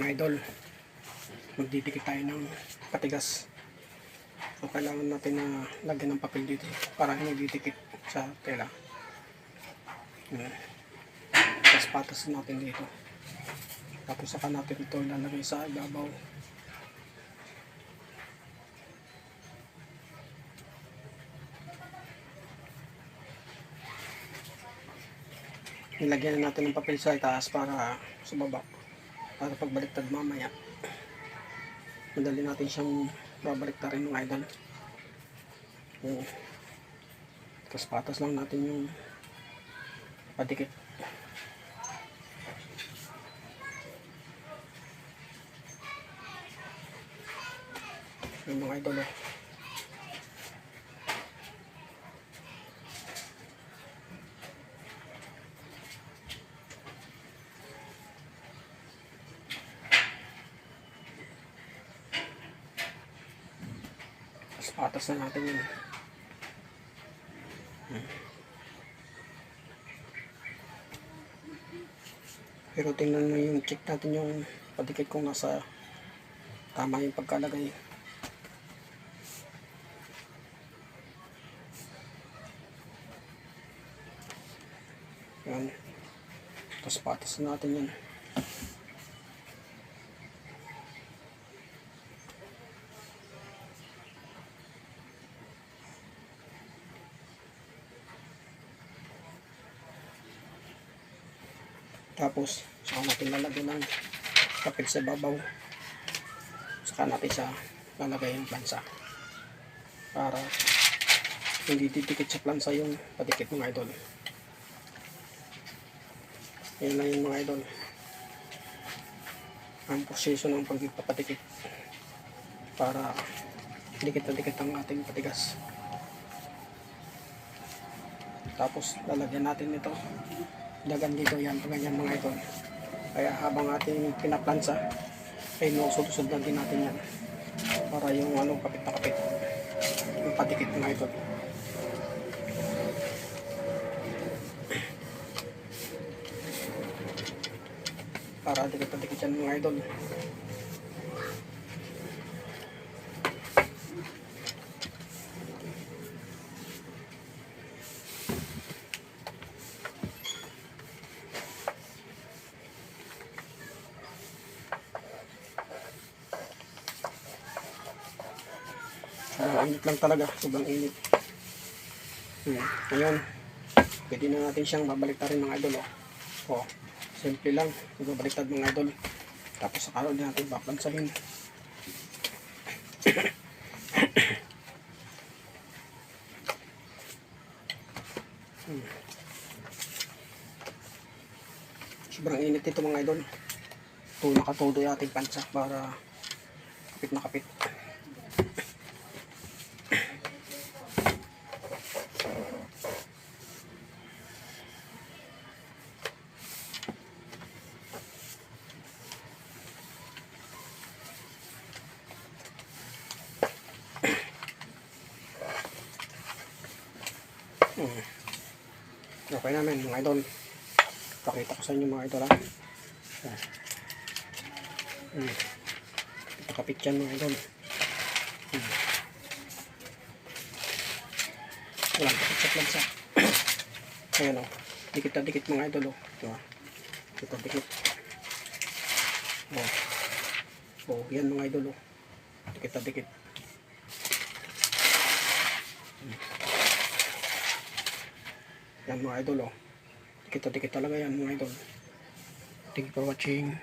mga idol. Magdidikit tayo ng patigas. So kailangan natin na lagyan ng papel dito para hindi didikit sa tela. Tapos patas natin dito. Tapos saka natin ito ilalagay sa ibabaw. Nilagyan na natin ng papel sa itaas para sa baba para pagbaliktad mamaya madali natin siyang babaliktarin ng idol Yan. tapos patas lang natin yung padikit yung mga idol oh. Patas na natin yun. Pero tingnan mo yung check natin yung padikit kung nasa tama yung pagkalagay. Yan. Tapos patas na natin yan. Tapos, saka natin lalagyan ng kapit sa babaw. Saka natin sa lalagay yung plansa. Para hindi didikit sa plansa yung padikit mga idol. Yan lang yung mga idol. Ang proseso ng pagpapatikit para dikit na dikit ang ating patigas. Tapos lalagyan natin ito dagan dito yan ganyan mga idol. Kaya habang ating pinaplansa ay nusod-usod na din natin yan para yung ano kapit na kapit. Yung patikit mga idol. Para dikit na dikit yan mga idol sobrang init lang talaga. Sobrang init. Hmm. ngayon pwede na natin siyang babaliktarin mga idol oh. oh simple lang. Babaliktad mga idol. Tapos sa din natin babansahin. Hmm. sobrang init ito mga idol. Ito nakatudo yung ating pansa para kapit na kapit Okay namin mga idol. Pakita ko sa inyo mga idol ha. Hmm. Kapit yan mga idol. Hmm. Walang kapit sa plansa. Ayan o. Dikit na dikit mga idol o. Diba? Dikit na dikit. Oh. Oh, yan mga idol o. Dikit na dikit. Yan mga idol oh. Dikit na dikit talaga yan mga idol. Thank you for watching.